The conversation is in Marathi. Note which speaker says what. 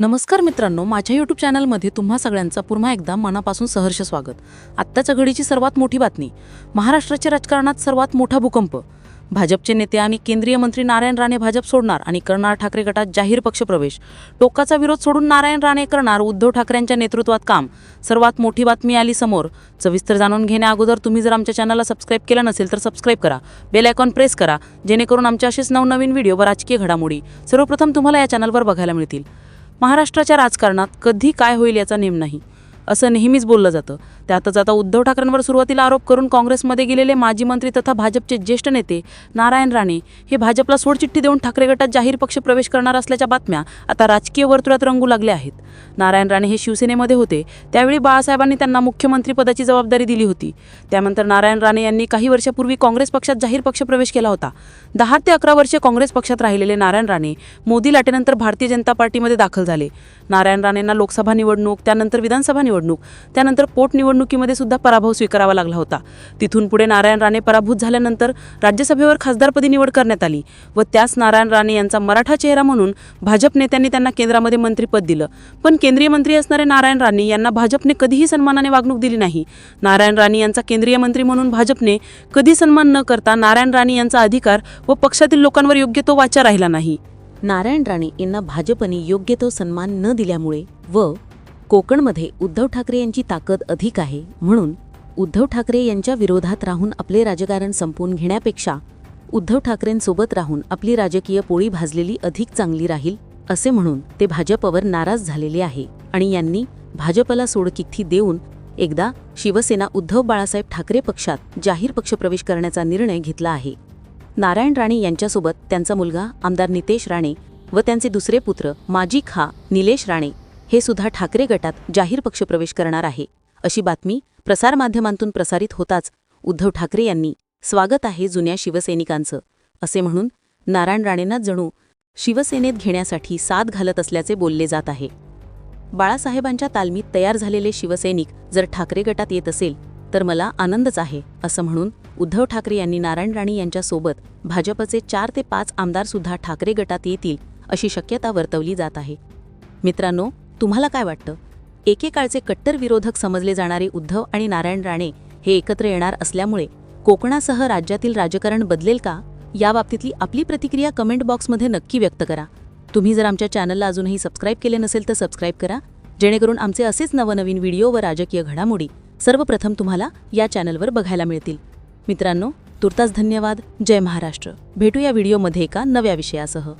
Speaker 1: नमस्कार मित्रांनो माझ्या यूट्यूब चॅनलमध्ये तुम्हा सगळ्यांचं पुन्हा एकदा मनापासून सहर्ष स्वागत. आत्ताच्या घडीची सर्वात मोठी बातमी महाराष्ट्राच्या राजकारणात सर्वात मोठा भूकंप. भाजपचे नेते आणि केंद्रीय मंत्री नारायण राणे भाजप सोडणार आणि करणार ठाकरे गटात जाहीर पक्षप्रवेश टोकाचा विरोध सोडून नारायण राणे करणार उद्धव ठाकरेंच्या नेतृत्वात काम. सर्वात मोठी बातमी आली समोर. सविस्तर जाणून घेण्या अगोदर तुम्ही जर आमच्या चॅनलला सबस्क्राईब केलं नसेल तर सबस्क्राईब करा. बेल आयकॉन प्रेस करा जेणेकरून आमच्या असेच नवनवीन व्हिडिओ व राजकीय घडामोडी सर्वप्रथम तुम्हाला या चॅनलवर बघायला मिळतील. महाराष्ट्राच्या राजकारणात कधी काय होईल याचा नेम नाही असं नेहमीच बोललं जातं. त्यातच आता उद्धव ठाकरेंवर सुरुवातीला आरोप करून काँग्रेसमध्ये गेलेले माजी मंत्री तथा भाजपचे ज्येष्ठ नेते नारायण राणे हे भाजपला सोडचिठ्ठी देऊन ठाकरे गटात जाहीर पक्ष प्रवेश करणार असल्याच्या बातम्या आता राजकीय वर्तुळात रंगू लागल्या आहेत. नारायण राणे हे शिवसेनेमध्ये होते. त्यावेळी बाळासाहेबांनी त्यांना मुख्यमंत्रीपदाची जबाबदारी दिली होती. त्यानंतर नारायण राणे यांनी काही वर्षापूर्वी काँग्रेस पक्षात जाहीर पक्षप्रवेश केला होता. दहा ते अकरा वर्षे काँग्रेस पक्षात राहिलेले नारायण राणे मोदी लाटेनंतर भारतीय जनता पार्टीमध्ये दाखल झाले. नारायण राणेंना लोकसभा निवडणूक त्यानंतर विधानसभा निवडणूक त्यानंतर निवडणुकीमध्ये सुद्धा पराभव स्वीकारावा लागला होता. तिथून पुढे नारायण राणे पराभूत झाल्यानंतर राज्यसभेवर खासदारपदी निवड करण्यात आली व त्याच नारायण राणे यांचा मराठा चेहरा म्हणून भाजप नेत्यांनी त्यांना केंद्रामध्ये मंत्रीपद दिलं. पण केंद्रीय मंत्री असणारे नारायण राणे यांना भाजपने कधीही सन्मानाने वागणूक दिली नाही. नारायण राणे यांचा केंद्रीय मंत्री म्हणून भाजपने कधी सन्मान न करता नारायण राणे यांचा अधिकार व पक्षातील लोकांवर योग्य तो वाचा राहिला नाही.
Speaker 2: नारायण राणे यांना भाजपने योग्य तो सन्मान न दिल्यामुळे व कोकणमध्ये उद्धव ठाकरे यांची ताकद अधिक आहे म्हणून उद्धव ठाकरे यांच्या विरोधात राहून आपले राजकारण संपवून घेण्यापेक्षा उद्धव ठाकरेंसोबत राहून आपली राजकीय पोळी भाजलेली अधिक चांगली राहील असे म्हणून ते भाजपवर नाराज झालेले आहे आणि यांनी भाजपला सोडकिथी देऊन एकदा शिवसेना उद्धव बाळासाहेब ठाकरे पक्षात जाहीर पक्षप्रवेश करण्याचा निर्णय घेतला आहे. नारायण राणे यांच्यासोबत त्यांचा मुलगा आमदार नितेश राणे व त्यांचे दुसरे पुत्र माजी खा निलेश राणे हे सुद्धा ठाकरे गटात जाहीर पक्षप्रवेश करणार आहे. अशी बातमी प्रसारमाध्यमांतून प्रसारित होताच उद्धव ठाकरे यांनी. स्वागत आहे जुन्या शिवसैनिकांचं. असे म्हणून नारायण राणेंना जणू शिवसेनेत घेण्यासाठी साथ घालत असल्याचे बोलले जात आहे. बाळासाहेबांच्या तालमीत तयार झालेले शिवसैनिक जर ठाकरे गटात येत असेल तर मला आनंदच आहे असं म्हणून उद्धव ठाकरे यांनी नारायण राणे यांच्यासोबत भाजपचे चार ते पाच आमदारसुद्धा ठाकरे गटात येतील अशी शक्यता वर्तवली जात आहे. मित्रांनो तुम्हाला काय वाटतं? एकेकाळचे कट्टर विरोधक समजले जाणारे उद्धव आणि नारायण राणे हे एकत्र येणार असल्यामुळे कोकणासह राज्यातील राजकारण बदलेल का? याबाबतीतली आपली प्रतिक्रिया कमेंट बॉक्समध्ये नक्की व्यक्त करा. तुम्ही जर आमच्या चॅनलला अजूनही सबस्क्राईब केले नसेल तर सबस्क्राईब करा. जेणेकरून आमचे असेच नवनवीन व्हिडिओ व राजकीय घडामोडी सर्वप्रथम तुम्हाला या चॅनलवर बघायला मिळतील. मित्रांनो तुर्तास धन्यवाद. जय महाराष्ट्र. भेटू या व्हिडिओमध्ये एका नव्या विषयासह.